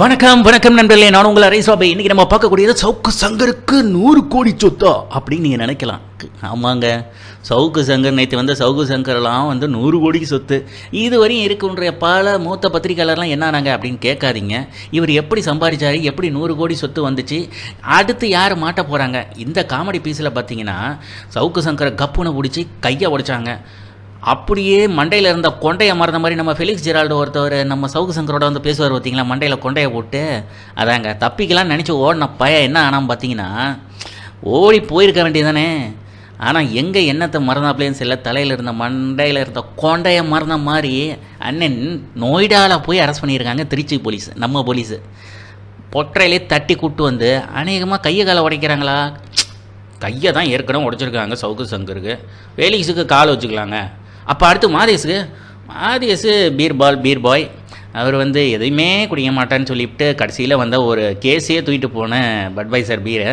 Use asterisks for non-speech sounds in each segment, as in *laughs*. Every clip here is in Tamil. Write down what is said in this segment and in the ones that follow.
வணக்கம் வணக்கம் நண்பர்களே. நான் உங்கள் அரைசாபை இன்னைக்கு நம்ம பார்க்கக்கூடியது சவுக்கு சங்கருக்கு நூறு கோடி சொத்தா அப்படின்னு நீங்கள் நினைக்கலாம். ஆமாங்க. சவுக்கு சங்கர் நேற்று வந்த சவுக்கு சங்கர்லாம் வந்து நூறு கோடிக்கு சொத்து. இதுவரையும் இருக்குன்ற பல மூத்த பத்திரிகையாளர்லாம் என்னானாங்க அப்படின்னு கேட்காதீங்க. இவர் எப்படி சம்பாதிச்சாரு எப்படி நூறு கோடி சொத்து வந்துச்சு அடுத்து யார் மாட்ட போகிறாங்க இந்த காமெடி பீஸில் பார்த்தீங்கன்னா சவுக்கு சங்கரை கப்புனை பிடிச்சி கையை உடைச்சாங்க. அப்படியே மண்டையில் இருந்த கொண்டையை மறந்த மாதிரி நம்ம ஃபெலிக்ஸ் ஜெரால்டு ஒருத்தவர் நம்ம சவுக்கு சங்கரோட வந்து பேசுவார் பார்த்தீங்களா மண்டையில் கொண்டையை போட்டு. அதாங்க தப்பிக்கலாம்னு நினச்சி ஓடின பயம் என்ன ஆனால் பார்த்தீங்கன்னா ஓடி போயிருக்க வேண்டியதானே ஆனால் எங்கே என்னத்தை மறந்தாப்லேன்னு சில தலையில் இருந்த மண்டையில் இருந்த கொண்டையை மறந்த மாதிரி அண்ணன் நொய்டாவில் போய் அரெஸ்ட் பண்ணியிருக்காங்க திருச்சி போலீஸ் நம்ம போலீஸு பொற்றையிலே தட்டி கூட்டு வந்து அநேகமாக கையை காலை உடைக்கிறாங்களா? கையை தான் ஏற்கனவே உடைச்சிருக்காங்க சவுக்கு சங்கருக்கு. வேலிக்ஸுக்கு கால் வச்சுக்கலாங்க. அப்போ அடுத்து மாதேஸுக்கு. மாதேஸு பீர்பால் பீர் பாய் அவர் வந்து எதையுமே குடிக்க மாட்டான்னு சொல்லிவிட்டு கடைசியில் வந்த ஒரு கேஸையே தூக்கிட்டு போன பட்வைசர் பீரை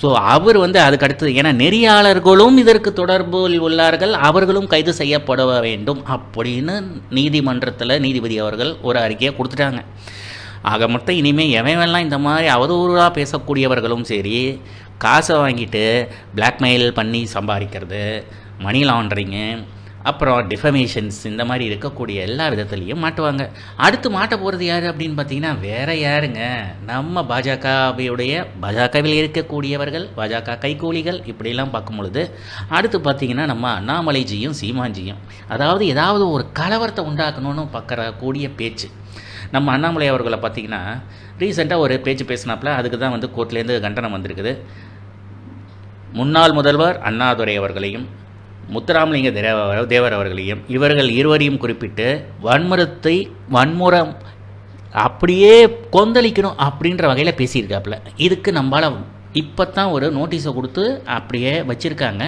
ஸோ அவர் வந்து அதுக்கடுத்து ஏன்னா நெறியாளர்களும் இதற்கு தொடர்பில் உள்ளார்கள் அவர்களும் கைது செய்யப்பட வேண்டும் அப்படின்னு நீதிமன்றத்தில் நீதிபதி அவர்கள் ஒரு அறிக்கையை கொடுத்துட்டாங்க. ஆக மொத்தம் இனிமேல் எவன்லாம் இந்த மாதிரி அவதூறாக பேசக்கூடியவர்களும் சரி காசை வாங்கிட்டு பிளாக்மெயில் பண்ணி சம்பாதிக்கிறது மணி லாண்ட்ரிங்கு அப்புறம் டிஃபமேஷன்ஸ் இந்த மாதிரி இருக்கக்கூடிய எல்லா விதத்துலேயும் மாட்டுவாங்க. அடுத்து மாட்ட போகிறது யார் அப்படின்னு பார்த்தீங்கன்னா வேற யாருங்க? நம்ம பாஜகவையுடைய பாஜகவில் இருக்கக்கூடியவர்கள் பாஜக கைகூலிகள் இப்படிலாம் பார்க்கும் பொழுது அடுத்து பார்த்தீங்கன்னா நம்ம அண்ணாமலைஜியும் சீமாஞ்சியும் அதாவது ஏதாவது ஒரு கலவரத்தை உண்டாக்கணும்னு பார்க்குற கூடிய பேச்சு. நம்ம அண்ணாமலை அவர்களை பார்த்தீங்கன்னா ரீசெண்டாக ஒரு பேச்சு பேசினாப்புல அதுக்கு தான் வந்து கோர்ட்லேருந்து கண்டனம் வந்திருக்குது. முன்னாள் முதல்வர் அண்ணாதுரை அவர்களையும் முத்துராமலிங்க தேவ தேவர் அவர்களையும் இவர்கள் இருவரையும் குறிப்பிட்டு வன்முறத்தை வன்முறம் அப்படியே கொந்தளிக்கணும் அப்படின்ற வகையில் பேசியிருக்காப்புல. இதுக்கு நம்மளால் இப்போ தான் ஒரு நோட்டீஸை கொடுத்து அப்படியே வச்சுருக்காங்க.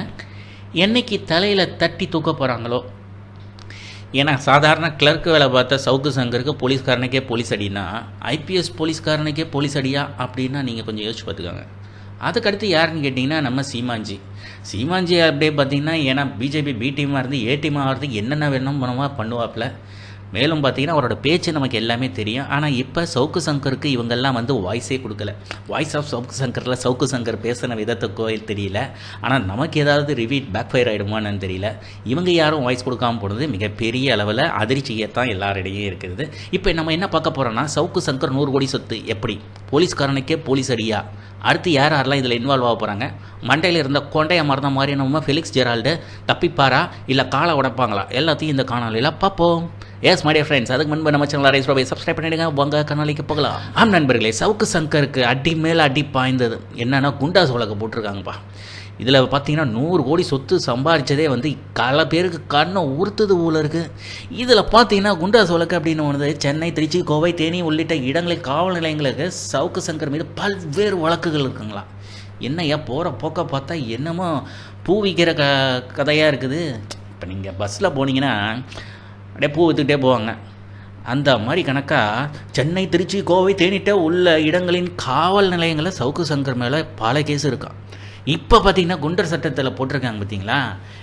என்னைக்கு தலையில் தட்டி தூக்க போகிறாங்களோ ஏன்னா சாதாரண கிளர்க்கு வேலை பார்த்த சவுக்கு சங்கருக்கு போலீஸ்காரனுக்கே போலீஸ் அடினா ஐபிஎஸ் போலீஸ்காரனுக்கே போலீஸ் அடியா அப்படின்னா நீங்கள் கொஞ்சம் யோசிச்சு பார்த்துக்கோங்க. அதுக்கடுத்து யாருன்னு கேட்டிங்கன்னா நம்ம சீமாஞ்சி சீமாஞ்சி அப்படியே பார்த்தீங்கன்னா ஏன்னா பிஜேபி பி டீமாக இருந்து ஏ டீமாக ஆகிறதுக்கு என்னென்ன வேணும் பண்ணுவா பண்ணுவாப்பில். மேலும் பார்த்தீங்கன்னா அவரோட பேச்சு நமக்கு எல்லாமே தெரியும். ஆனால் இப்போ சவுக்கு சங்கருக்கு இவங்கெல்லாம் வந்து வாய்ஸே கொடுக்கல. வாய்ஸ் ஆஃப் சவுக்கு சங்கரில் சவுக்கு சங்கர் பேசின விதத்துக்கோ தெரியல. ஆனால் நமக்கு ஏதாவது ரிவீட் பேக் ஃபயர் ஆகிடுமான்னு தெரியல. இவங்க யாரும் வாய்ஸ் கொடுக்காம போனது மிகப்பெரிய அளவில் அதிர்ச்சியை தான் எல்லாரிடையே இருக்குது. இப்போ நம்ம என்ன பார்க்க போகிறோம்னா சவுக்கு சங்கர் நூறு கோடி சொத்து எப்படி? போலீஸ்காரனுக்கே போலீஸ் அடியா? அடுத்து யார் யாரெல்லாம் இதில் இன்வால்வ் ஆக போகிறாங்க மண்டையில் இருந்த கொண்டையை மறந்த மாதிரி நம்ம ஃபெலிக்ஸ் ஜெரால்டு தப்பிப்பாரா? இல்லை காலை உடைப்பாங்களா? எல்லாத்தையும் இந்த காணொலியில் பார்ப்போம். எஸ் மைடிய ஃப்ரெண்ட்ஸ் அதுக்கு முன்பு நம்ம சேனல் ரைஸ் ரோபை சப்ஸ்கிரைப் பண்ணிடுங்க. உங்க கனாலிக்கு போகலாம். ஆம் நண்பர்களே சவுக்கு சங்கருக்கு அடி மேலே அடி பாய்ந்தது. என்னன்னா குண்டாஸ் உலக போட்டிருக்காங்கப்பா. இதில் பார்த்தீங்கன்னா நூறு கோடி சொத்து சம்பாதிச்சதே வந்து பல பேருக்கு கண்ணை உறுத்துது ஊழல் இருக்குது இதில் பார்த்தீங்கன்னா குண்டாஸ் வழக்கு அப்படின்னு ஒன்று சென்னை திருச்சி கோவை தேனி உள்ளிட்ட இடங்களில் காவல் நிலையங்களுக்கு சவுக்கு சங்கர் மீது பல்வேறு வழக்குகள் இருக்குங்களா? என்னையா போகிற போக்க பார்த்தா என்னமோ பூ விற்கிற க கதையாக இருக்குது. இப்போ நீங்கள் பஸ்ஸில் போனீங்கன்னா அப்படியே பூ விற்றுக்கிட்டே போவாங்க. அந்த மாதிரி கணக்காக சென்னை திருச்சி கோவை தேனிட்ட உள்ள இடங்களின் காவல் நிலையங்களில் சவுக்கு சங்கர் மேலே பல கேஸ் இருக்கான் இப்போ பார்த்தீங்கன்னா குண்டர் சட்டத்தில் போட்டிருக்காங்க பார்த்தீங்களா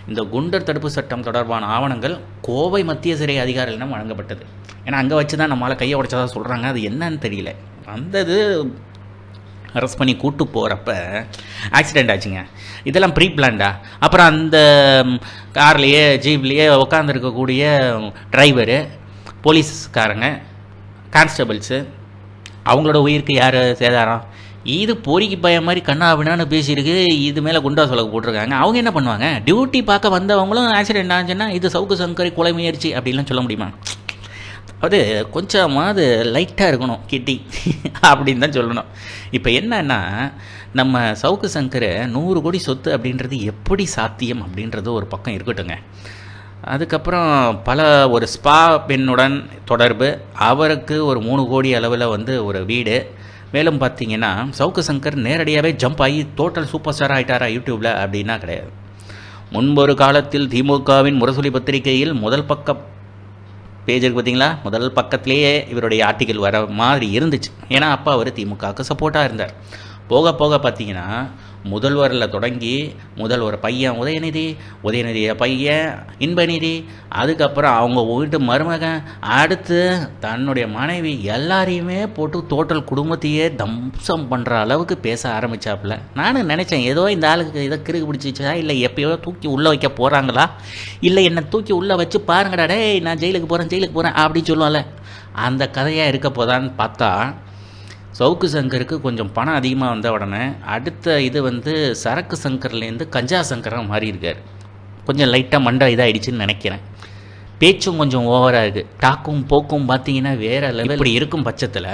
இந்த குண்டர் தடுப்பு சட்டம் தொடர்பான ஆவணங்கள் கோவை மத்திய சிறை அதிகாரிகளிடம் வழங்கப்பட்டது. ஏன்னா அங்கே வச்சு தான் நம்மளால் கையை உடைச்சதாக சொல்கிறாங்க அது என்னன்னு தெரியல. அந்த இது அரெஸ்ட் பண்ணி கூட்டு போகிறப்ப ஆக்சிடெண்ட் ஆச்சுங்க. இதெல்லாம் ப்ரீ பிளான்டா அப்புறம் அந்த கார்லேயே ஜீப்லேயே உட்காந்துருக்கக்கூடிய டிரைவரு போலீஸ்காரங்க கான்ஸ்டபிள்ஸு அவங்களோட உயிருக்கு யார் சேதாரம்? இது பொறிக்கு பயம் மாதிரி கண்ணா பேசியிருக்கு இது மேலே குண்டா சொலகு போட்டிருக்காங்க. அவங்க என்ன பண்ணுவாங்க? டியூட்டி பார்க்க வந்தவங்களும் ஆக்சிடென்ட் ஆச்சுன்னா இது சவுக்கு சங்கரி கொலை முயற்சி அப்படின்லாம் சொல்ல முடியுமா? அது கொஞ்சமாவது லைட்டாக இருக்கணும் கிட்டி *laughs* அப்படின்னு தான் சொல்லணும். இப்போ என்னன்னா நம்ம சவுக்கு சங்கரை நூறு கோடி சொத்து அப்படின்றது எப்படி சாத்தியம் அப்படின்றது ஒரு பக்கம் இருக்கட்டுங்க அதுக்கப்புறம் பல ஒரு ஸ்பா பெண்ணுடன் தொடர்பு அவருக்கு ஒரு மூணு கோடி அளவில் வந்து ஒரு வீடு. மேலும் பார்த்தீங்கன்னா சவுக்கு சங்கர் நேரடியாகவே ஜம்ப் ஆகி டோட்டல் சூப்பர் ஸ்டார் ஆகிட்டாரா யூடியூப்பில் அப்படின்னா கிடையாது. முன்பொரு காலத்தில் திமுகவின் முரசொலி பத்திரிகையில் முதல் பக்க பேஜ் இருக்கு பார்த்தீங்களா? முதல் பக்கத்திலேயே இவருடைய ஆர்டிக்கல் வர மாதிரி இருந்துச்சு. ஏன்னா அப்பா அவர் திமுகவுக்கு சப்போர்ட்டாக இருந்தார். போக போக பார்த்தீங்கன்னா முதல்வரில் தொடங்கி முதல்வர் பையன் உதயநிதி உதயநிதிய பையன் இன்பநிதி அதுக்கப்புறம் அவங்க வீட்டு மருமகன் அடுத்து தன்னுடைய மனைவி எல்லாரையுமே போட்டு டோட்டல் குடும்பத்தையே தம்சம் பண்ணுற அளவுக்கு பேச ஆரம்பிச்சாப்புல. நானும் நினச்சேன் ஏதோ இந்த ஆளுக்கு இதை கிறுக்கு பிடிச்சிச்சா இல்லை எப்பயோ தூக்கி உள்ளே வைக்க போகிறாங்களா இல்லை என்னை தூக்கி உள்ளே வச்சு பாருங்கடா டேய் நான் ஜெயிலுக்கு போகிறேன் ஜெயிலுக்கு போகிறேன் அப்படின்னு சொல்லுவான்ல. அந்த கதையாக இருக்க போதான்னு பார்த்தா சவுக்கு சங்கருக்கு கொஞ்சம் பணம் அதிகமாக வந்த உடனே அடுத்த இது வந்து சரக்கு சங்கர்லேருந்து கஞ்சா சங்கராக மாறியிருக்கார். கொஞ்சம் லைட்டாக மண்டை இதாகிடுச்சின்னு நினைக்கிறேன். பேச்சும் கொஞ்சம் ஓவராக இருக்குது டாக்கும் போக்கும் பார்த்தீங்கன்னா வேறு லெவல் இப்படி இருக்கும் பட்சத்தில்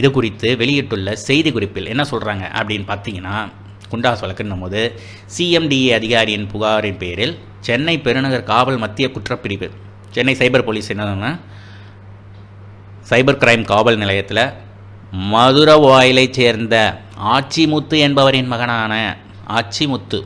இது குறித்து வெளியிட்டுள்ள செய்தி குறிப்பில் என்ன சொல்கிறாங்க அப்படின்னு பார்த்தீங்கன்னா குண்டாஸ் வழக்குன்னும் போது சிஎம்டிஏ அதிகாரியின் புகாரின் பேரில் சென்னை பெருநகர் காவல் மத்திய குற்றப்பிரிவு சென்னை சைபர் போலீஸ் என்னன்னா சைபர் கிரைம் காவல் நிலையத்தில் மதுரவாயிலைச் சேர்ந்த ஆச்சிமுத்து என்பவரின் மகனான ஆச்சிமுத்து.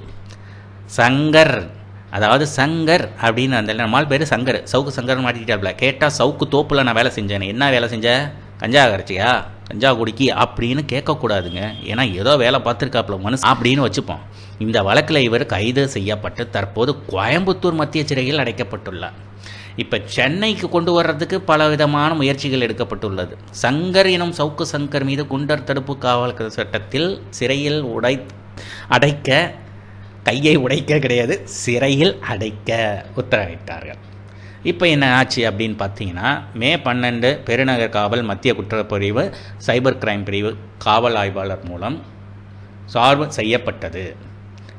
சங்கர் அதாவது சங்கர் அப்படின்னு அந்த நம்மால் பேர் சங்கர். சவுக்கு சங்கர் மாட்டிக்கிட்டாப்ல கேட்டால் சவுக்கு தோப்பில் நான் வேலை செஞ்சேன். என்ன வேலை செஞ்சேன் கஞ்சா கரைச்சியா? கஞ்சா குடிக்கி அப்படின்னு கேட்கக்கூடாதுங்க. ஏன்னா ஏதோ வேலை பார்த்துருக்காப்புல மனசு அப்படின்னு வச்சுப்போம். இந்த வழக்கில் இவர் கைது செய்யப்பட்டு தற்போது கோயம்புத்தூர் மத்திய சிறையில் அடைக்கப்பட்டுள்ளார். இப்போ சென்னைக்கு கொண்டு வர்றதுக்கு பல விதமான முயற்சிகள் எடுக்கப்பட்டுள்ளது. சங்கர் எனும் சவுக்கு சங்கர் மீது குண்டர் தடுப்பு காவல் சட்டத்தில் சிறையில் உடை அடைக்க கையை உடைக்க கிடையாது சிறையில் அடைக்க உத்தரவிட்டார்கள். இப்போ என்ன ஆச்சு அப்படின்னு பார்த்தீங்கன்னா மே பன்னெண்டு பெருநகர் காவல் மத்திய குற்றப்பிரிவு சைபர் கிரைம் பிரிவு காவல் ஆய்வாளர் மூலம் சார்பு செய்யப்பட்டது.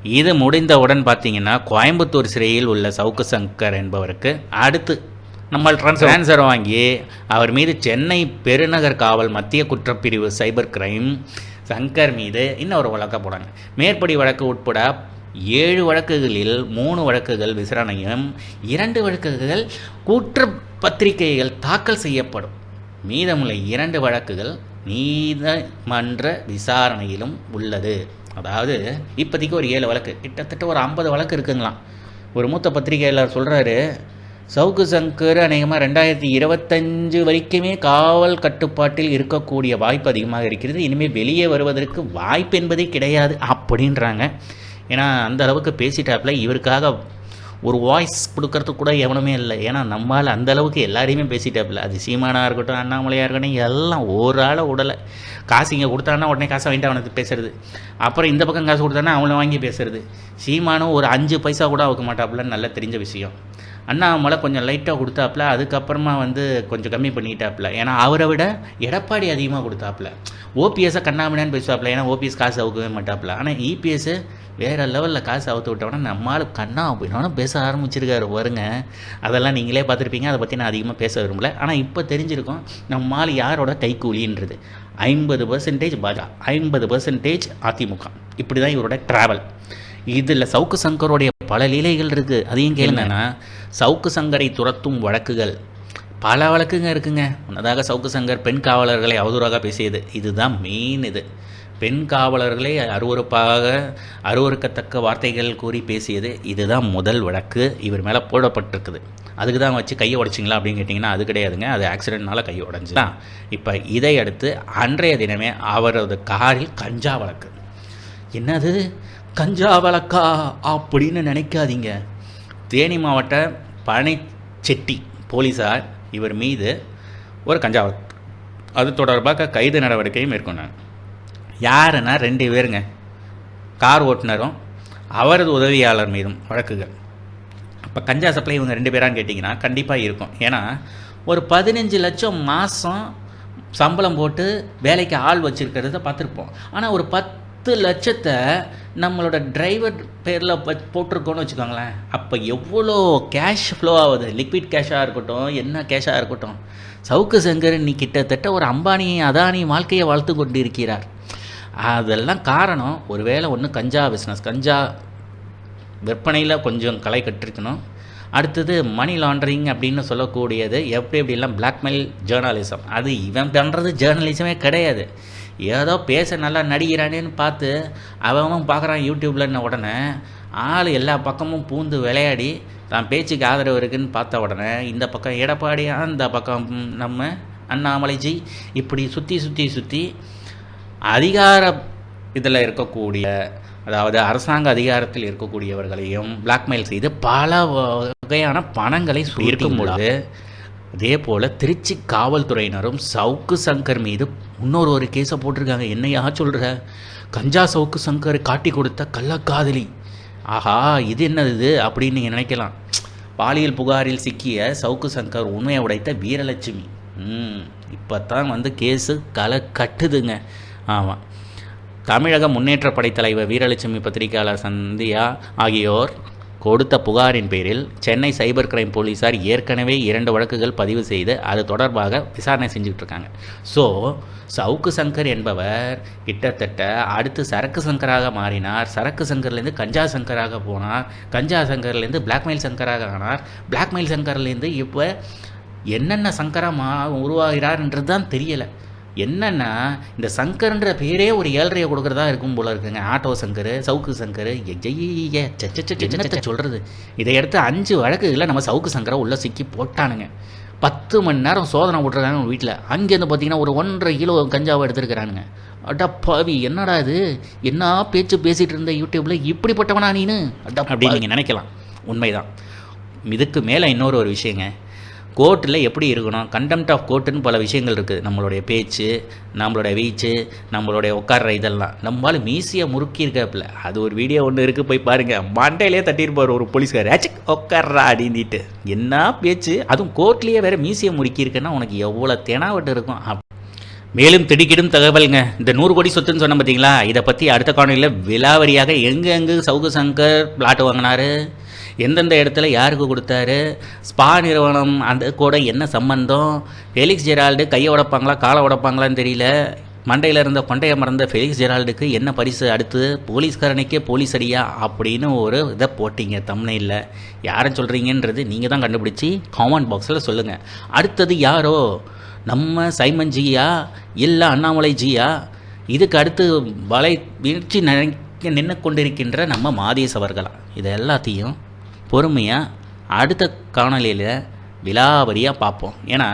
இது முடிந்தவுடன் பார்த்தீங்கன்னா கோயம்புத்தூர் சிறையில் உள்ள சவுக்கு சங்கர் என்பவருக்கு அடுத்து நம்ம ட்ரான்ஸ்ஃபர் வாங்கி அவர் மீது சென்னை பெருநகர் காவல் மத்திய குற்றப்பிரிவு சைபர் கிரைம் சங்கர் மீது இன்னும் ஒரு வழக்க போடாங்க மேற்படி வழக்கு உட்பட ஏழு வழக்குகளில் மூணு வழக்குகள் விசாரணையும் இரண்டு வழக்குகள் கூற்று பத்திரிகைகள் தாக்கல் செய்யப்படும். மீதமுள்ள இரண்டு வழக்குகள் நீதிமன்ற விசாரணையிலும் உள்ளது. அதாவது இப்போதைக்கு ஒரு ஏழு வழக்கு. கிட்டத்தட்ட ஒரு ஐம்பது வழக்கு இருக்குங்களாம். ஒரு மூத்த பத்திரிகையாளர் சொல்கிறாரு சவுக்கு சங்கர் அநேகமாக ரெண்டாயிரத்தி இருபத்தஞ்சு வரைக்குமே காவல் கட்டுப்பாட்டில் இருக்கக்கூடிய வாய்ப்பு அதிகமாக இருக்கிறது. இனிமேல் வெளியே வருவதற்கு வாய்ப்பு என்பதே கிடையாது அப்படின்றாங்க. ஏன்னா அந்த அளவுக்கு பேசிட்டாப்புல இவருக்காக ஒரு வாய்ஸ் கொடுக்கறதுக்கு கூட எவனுமே இல்லை. ஏன்னா நம்மால் அந்த அளவுக்கு எல்லாரையுமே பேசிட்டாப்புல அது சீமானாக இருக்கட்டும் அண்ணாமலையாக இருக்கட்டும் எல்லாம் ஒரு ஆளை விடலை காசு இங்கே கொடுத்தான்னா உடனே காசை வாங்கிட்டு அவனுக்கு பேசுறது. அப்புறம் இந்த பக்கம் காசு கொடுத்தானா அவனை வாங்கி பேசுறது. சீமானும் ஒரு அஞ்சு பைசா கூட அவுக்க மாட்டாப்புலன்னு நல்லா தெரிஞ்ச விஷயம். அண்ணாமலை கொஞ்சம் லைட்டாக கொடுத்தாப்புல அதுக்கப்புறமா வந்து கொஞ்சம் கம்மி பண்ணிக்கிட்டாப்புல ஏன்னா அவரை விட எடப்பாடி அதிகமாக கொடுத்தாப்புல. ஓபிஎஸ்ஸை கண்ணாமணியான்னு பேசுவாப்புல ஏன்னா ஓபிஎஸ் காசு அவுக்கவே மாட்டாப்புல. ஆனால் இபிஎஸ் வேறு லெவலில் காசு அவுத்து விட்டோன்னா நம்மால் கண்ணா அப்படின்னா பேச ஆரம்பிச்சிருக்காரு வருங்க அதெல்லாம் நீங்களே பார்த்துருப்பீங்க அதை பற்றி நான் அதிகமாக பேச விரும்பல. ஆனால் இப்போ தெரிஞ்சிருக்கோம் நம்மால் யாரோட கைக்கூலின்றது ஐம்பது பர்சன்டேஜ் பாஜக ஐம்பது பர்சன்டேஜ் அதிமுக. இப்படி தான் இவரோட ட்ராவல் இதில் சவுக்கு சங்கருடைய பல லீலைகள் இருக்குது அதையும் கேளுங்கன்னா சவுக்கு சங்கரை துரத்தும் வழக்குகள். பல வழக்குங்க இருக்குங்க. முன்னதாக சவுக்கு சங்கர் பெண் காவலர்களை அவதூறாக பேசியது. இதுதான் மெயின் இது. பெண் காவலர்களை அருவறுப்பாக அருவறுக்கத்தக்க வார்த்தைகள் கூறி பேசியது. இதுதான் முதல் வழக்கு. இவர் மேலே போடப்பட்டிருக்குது. அதுக்கு தான் வச்சு கையை உடைச்சிங்களா அப்படின்னு கேட்டிங்கன்னா அது கிடையாதுங்க. அது ஆக்சிடென்ட்னால கையை உடஞ்சுதான் இப்போ இதை அடுத்து அன்றைய தினமே அவரது காரில் கஞ்சா வழக்கு. என்னது? கஞ்சா வழக்கா அப்படின்னு நினைக்காதீங்க. தேனி மாவட்ட செட்டி போலீஸார் இவர் மீது ஒரு கஞ்சா அது தொடர்பாக கைது நடவடிக்கையும் மேற்கொண்டாங்க. யாருன்னா ரெண்டு பேருங்க. கார் ஓட்டுநரும் அவரது உதவியாளர் மீதும் வழக்குகள். இப்போ கஞ்சா சப்ளை இவங்க ரெண்டு பேரான்னு கேட்டிங்கன்னா கண்டிப்பாக இருக்கும். ஏன்னா ஒரு பதினஞ்சு லட்சம் மாதம் சம்பளம் போட்டு வேலைக்கு ஆள் வச்சுருக்கிறத பார்த்துருப்போம். ஆனால் ஒரு பத்து லட்சத்தை நம்மளோட டிரைவர் பேரில் போட்டிருக்கோன்னு வச்சுக்கோங்களேன். அப்போ எவ்வளோ கேஷ் ஃப்ளோ ஆகுது? லிக்விட் கேஷாக இருக்கட்டும் என்ன கேஷாக இருக்கட்டும். சவுக்கு சங்கர் நீ கிட்டத்தட்ட ஒரு அம்பானி அதானி வாழ்க்கையை வாழ்த்து கொண்டு இருக்கிறார் அதெல்லாம் காரணம் ஒருவேளை ஒன்று கஞ்சா பிஸ்னஸ் கஞ்சா விற்பனையில் கொஞ்சம் களை கட்டிருக்கணும். அடுத்தது மணி லாண்டரிங் அப்படின்னு சொல்லக்கூடியது எப்படி எப்படிலாம் பிளாக்மெயில் ஜேர்னலிசம் அது இவன் பண்ணுறது ஜேர்னலிசமே கிடையாது. ஏதோ பேச நல்லா நடிக்கிறானேன்னு பார்த்து அவன் பார்க்குறான் யூடியூப்லன்ன உடனே ஆள் எல்லா பக்கமும் பூந்து விளையாடி தான் பேச்சுக்கு ஆதரவு இருக்குன்னு பார்த்த உடனே இந்த பக்கம் எடப்பாடி அந்த பக்கம் நம்ம அண்ணாமலைஜி இப்படி சுற்றி சுற்றி சுற்றி அதிகார இதில் இருக்கக்கூடிய அதாவது அரசாங்க அதிகாரத்தில் இருக்கக்கூடியவர்களையும் பிளாக்மெயில் செய்து பல வகையான பணங்களை இருக்கும்பொழுது அதே போல் திருச்சி காவல்துறையினரும் சவுக்கு சங்கர் மீது இன்னொரு ஒரு கேஸை போட்டிருக்காங்க. என்னையா சொல்கிற கஞ்சா சவுக்கு சங்கர் காட்டி கொடுத்த கள்ளக்காதலி. ஆஹா இது என்னது அப்படின்னு நீங்கள் நினைக்கலாம். பாலியல் புகாரில் சிக்கிய சவுக்கு சங்கர் உண்மையை உடைத்த வீரலட்சுமி. ம் இப்போ தான் வந்து கேஸு களை கட்டுதுங்க. ஆமாம் தமிழக முன்னேற்ற படைத்தலைவர் வீரலட்சுமி பத்திரிகையாளர் சந்தியா ஆகியோர் கொடுத்த புகாரின் பேரில் சென்னை சைபர் கிரைம் போலீஸார் ஏற்கனவே இரண்டு வழக்குகள் பதிவு செய்து அது தொடர்பாக விசாரணை செஞ்சுக்கிட்டு இருக்காங்க ஸோ சவுக்கு சங்கர் என்பவர் கிட்டத்தட்ட அடுத்து சரக்கு சங்கராக மாறினார். சரக்கு சங்கர்லேருந்து கஞ்சா சங்கராக போனார். கஞ்சா சங்கர்லேருந்து பிளாக்மெயில் சங்கராக ஆனார். பிளாக்மெயில் சங்கர்லேருந்து இப்போ என்னென்ன சங்கரமாக மா உருவாகிறார்ன்றது தான் தெரியலை. என்னன்னா இந்த சங்கர்ன்ற பேரே ஒரு ஏழ்றையை கொடுக்குறதா இருக்கும் போல இருக்குங்க. ஆட்டோ சங்கர் சவுக்கு சங்கர் என்னத்தை சொல்கிறது இதை எடுத்து அஞ்சு வழக்குகளை நம்ம சவுக்கு சங்கரை உள்ளே சிக்கி போட்டானுங்க. பத்து மணி நேரம் சோதனை விட்ருக்காங்க வீட்டில் அங்கேருந்து பார்த்தீங்கன்னா ஒரு ஒன்றரை கிலோ கஞ்சாவை எடுத்துருக்கிறானுங்க. அடா பாவி என்னடா இது? என்ன பேச்சு பேசிகிட்டு இருந்த யூடியூப்பில் இப்படிப்பட்டவனா நீனு? அடா அப்படி நீங்கள் நினைக்கலாம். உண்மைதான். இதுக்கு மேலே இன்னொரு ஒரு விஷயங்க. கோர்ட்டில் எப்படி இருக்கணும்? கண்டெம்ட் ஆஃப் கோர்ட்டுன்னு பல விஷயங்கள் இருக்குது நம்மளுடைய பேச்சு நம்மளுடைய வீச்சு நம்மளுடைய உட்கார்ற இதெல்லாம். நம்மளால் மீசியாக முறுக்கியிருக்காப்புல அது ஒரு வீடியோ ஒன்று இருக்குது போய் பாருங்கள் மண்டையிலே தட்டியிருப்பார் ஒரு போலீஸ்கார் ஆச்சுக் உட்கார்றா அப்படின்ட்டு என்ன பேச்சு? அதுவும் கோர்ட்லேயே வேறு மீசியை முறுக்கியிருக்குன்னா உனக்கு எவ்வளோ தெனாவட்டு இருக்கும்? மேலும் திடுக்கிடும் தகவல்ங்க. இந்த நூறு கோடி சொத்துன்னு சொன்ன பார்த்தீங்களா இதை பற்றி அடுத்த காணொலியில் விலாவரியாக எங்கே எங்கே சவுகு சங்கர் பிளாட் வாங்கினாரு? எந்தெந்த இடத்துல யாருக்கு கொடுத்தாரு? ஸ்பா நிறுவனம் அந்த கூட என்ன சம்பந்தம்? ஃபெலிக்ஸ் ஜெரால்டு கையை உடைப்பாங்களா காலை உடைப்பாங்களான்னு தெரியல. மண்டையில் இருந்த கொண்டையை மறந்த ஃபெலிக்ஸ் ஜெரால்டுக்கு என்ன பரிசு அடுத்து போலீஸ்காரனுக்கே போலீஸ் அடியா? அப்படின்னு ஒரு இதை போட்டிங்க தமிழில் யாரை சொல்கிறீங்கன்றது நீங்கள் தான் கண்டுபிடிச்சி காமெண்ட் பாக்ஸில் சொல்லுங்கள் அடுத்தது யாரோ? நம்ம சைமன் ஜியா? இல்லை அண்ணாமலை ஜியா? இதுக்கு அடுத்து வலை வீழ்ச்சி நினைக்க நின்று கொண்டிருக்கின்ற நம்ம மாதேஸ் அவர்களா? இது எல்லாத்தையும் பொறுமையாக அடுத்த காணொலியில் விலாவரியாக பார்ப்போம். ஏன்னா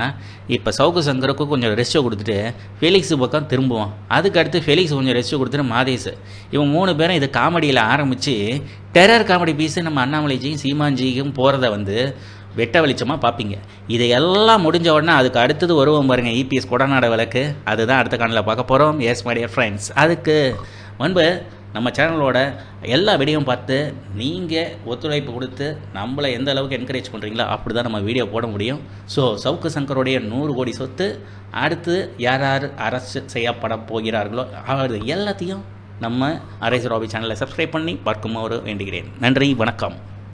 இப்போ சவுக்கு சங்கருக்கு கொஞ்சம் ரெஸ்ட்டை கொடுத்துட்டு ஃபெலிக்ஸ் பக்கம் திரும்புவோம் அதுக்கு அடுத்து ஃபெலிக்ஸ் கொஞ்சம் ரெஸ்ட்டு கொடுத்துட்டு மாதேஷ் இவன் மூணு பேரும் இது காமெடியில் ஆரம்பித்து டெரர் காமெடி பீஸு நம்ம அண்ணாமலைஜியும் சீமான்ஜியும் போகிறத வந்து வெட்ட வெளிச்சமாக பார்ப்பீங்க. இதையெல்லாம் முடிஞ்ச உடனே அதுக்கு அடுத்தது வருவோம் பாருங்கள் இபிஎஸ் கொடநாட விளக்கு அதுதான் அடுத்த காணலில் பார்க்க போகிறோம் எஸ் மை டியர் ஃப்ரெண்ட்ஸ் அதுக்கு முன்பு நம்ம சேனலோட எல்லா வீடியோவும் பார்த்து நீங்கள் ஒத்துழைப்பு கொடுத்து நம்மளை எந்த அளவுக்கு என்கரேஜ் பண்ணுறீங்களோ அப்படி தான் நம்ம வீடியோ போட முடியும். ஸோ சவுக்கு சங்கருடைய நூறு கோடி சொத்து அடுத்து யார் யார் அரசு செய்யப்பட போகிறார்களோ அது எல்லாத்தையும் நம்ம அரேஸ் ராபி சேனலை சப்ஸ்கிரைப் பண்ணி பார்க்குமாறு வேண்டுகிறேன். நன்றி வணக்கம்.